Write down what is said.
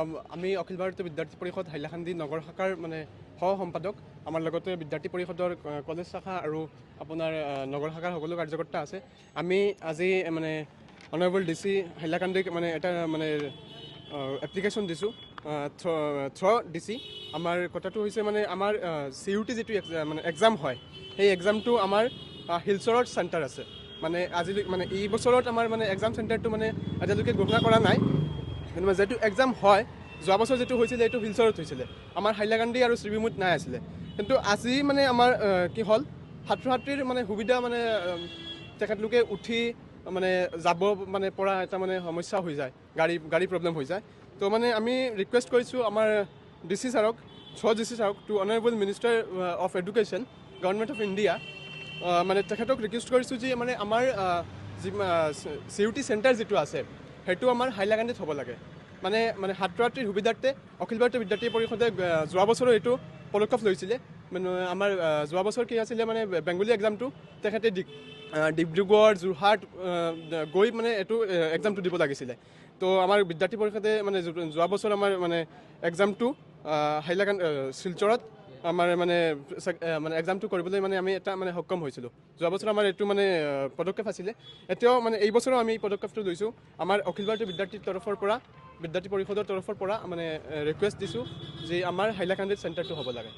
আম, অখিল ভাৰতীয় বিদ্যাৰ্থী পৰিষদ হাইলাকান্দি নগৰ শাখাৰ মানে সহ সম্পাদক আমাৰ লগতে বিদ্যাৰ্থী পৰিষদৰ কলেজ শাখা আৰু আপোনাৰ নগৰ শাখাৰ সকলো কাৰ্যকৰ্তা আছে। আমি আজি মানে অনাৰেবল ডি চি হাইলাকান্দিক মানে এটা মানে এপ্লিকেশ্যন দিছোঁ। থ্ৰ ডি চি আমাৰ কথাটো হৈছে মানে আমাৰ চি ইউ টি যিটো মানে এক্সাম হয় সেই এক্সামটো আমাৰ শিলচৰত চেণ্টাৰ আছে। মানে আজিলৈকে মানে এই বছৰত আমাৰ মানে এক্সাম চেণ্টাৰটো মানে এতিয়ালৈকে ঘোষণা কৰা নাই। কিন্তু যিটো এক্সাম হয় যোৱা বছৰ যিটো হৈছিলে এইটো শিলচৰত হৈছিলে। আমাৰ হাইলাকান্দি আৰু শ্ৰীবিমুত নাই আছিলে। কিন্তু আজি মানে আমাৰ কি হ'ল ছাত্ৰ ছাত্ৰীৰ মানে সুবিধা মানে তেখেতলোকে উঠি মানে যাব মানে পৰা এটা মানে সমস্যা হৈ যায় গাড়ী গাড়ী প্ৰব্লেম হৈ যায়। তো মানে আমি ৰিকুৱেষ্ট কৰিছোঁ আমাৰ ডি চি ছাৰক ছ ডি চি ছাৰক to honourable minister of education government of India মানে তেখেতক ৰিকুৱেষ্ট কৰিছোঁ যে মানে আমাৰ যি চি ইউ টি চেণ্টাৰ যিটো আছে সেইটো আমাৰ হাইলাকান্দিত হ'ব লাগে। মানে মানে ছাত্ৰ ছাত্ৰীৰ সুবিধাৰ্থে অখিল ভাৰতীয় বিদ্যাৰ্থী পৰিষদে যোৱা বছৰো এইটো পদক্ষেপ লৈছিলে। মানে আমাৰ যোৱা বছৰ কি আছিলে মানে বেংগলী এক্সামটো তেখেতে ডিব্ৰুগড় যোৰহাট গৈ মানে এইটো এক্সামটো দিব লাগিছিলে। তো আমাৰ বিদ্যাৰ্থী পৰিষদে মানে যোৱা বছৰ আমাৰ মানে এক্সামটো হাইলাকান্দি শিলচৰত আমাৰ মানে মানে এক্সামটো কৰিবলৈ মানে আমি এটা মানে সক্ষম হৈছিলোঁ। যোৱা বছৰ আমাৰ এইটো মানে পদক্ষেপ আছিলে। এতিয়াও মানে এই বছৰো আমি এই পদক্ষেপটো লৈছোঁ। আমাৰ অখিল ভাৰতীয় বিদ্যাৰ্থীৰ তৰফৰ পৰা বিদ্যাৰ্থী পৰিষদৰ তৰফৰ পৰা মানে ৰিকুৱেষ্ট দিছোঁ যে আমাৰ হাইলাকান্দিত চেণ্টাৰটো হ'ব লাগে।